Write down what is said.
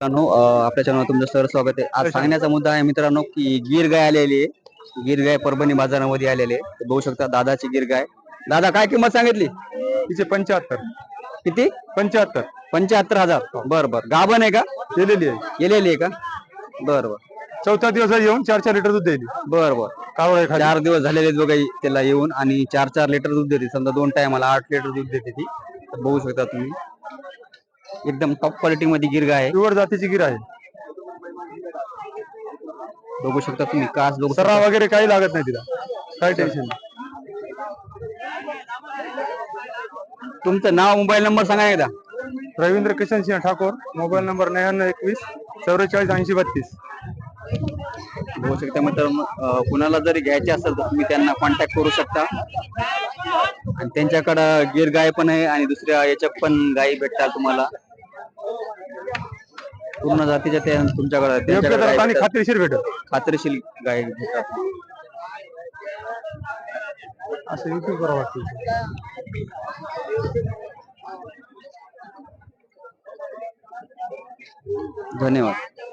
मित्रांनो आपल्या चॅनल तुमचं सर स्वागत आहे. आज सांगण्याचा मुद्दा आहे मित्रांनो की गिर गाय आलेली आहे. गिर गाय परभणी बाजारामध्ये आलेली आहे. बघू शकता दादाची गिर गाय. दादा काय किंमत सांगितली? तिचे पंच्याहत्तर. किती? पंच्याहत्तर. पंच्याहत्तर हजार. बर बर. गाभण आहे का? दिलेली आहे. गेलेली आहे का? बर बर. चौथ्या दिवसात येऊन चार चार लिटर दूध देईल. बर बर. कावळ चार दिवस झालेले बघा त्याला येऊन आणि चार चार लिटर दूध देते. समजा दोन टायमाला आठ लिटर दूध देते ती. बघू शकता तुम्ही. एकदम टॉप क्वालिटी मध्ये गिर गाय आहे. प्युअर जातीची गिर आहे. बघू शकता तुम्ही कास बघू सरा. वगैरे काही लागत नाही तिला. काही टेन्शन नाही. तुमचं नाव मोबाईल नंबर सांगा एकदा. रवींद्र किशन सिंह ठाकूर मोबाईल नंबर नव्याण्णव एकवीस चौवेचाळीस ऐंशी बत्तीस. बघू शकता मित्रांनो अं, कुणाला जरी घ्यायचे असेल तर तुम्ही त्यांना कॉन्टॅक्ट करू शकता. आणि त्यांच्याकडं गिर गाय पण आहे आणि दुसऱ्या याच्या पण गायी भेटतात तुम्हाला. पूर्ण जातीच्या त्या तुमच्याकडे योग्य त्यांच्याकडे दरात गायी भेटतात. खात्रीशीर भेटल. खात्रीशीर गाय भेटतात. असं युट्यूब करावं वाटतं. धन्यवाद.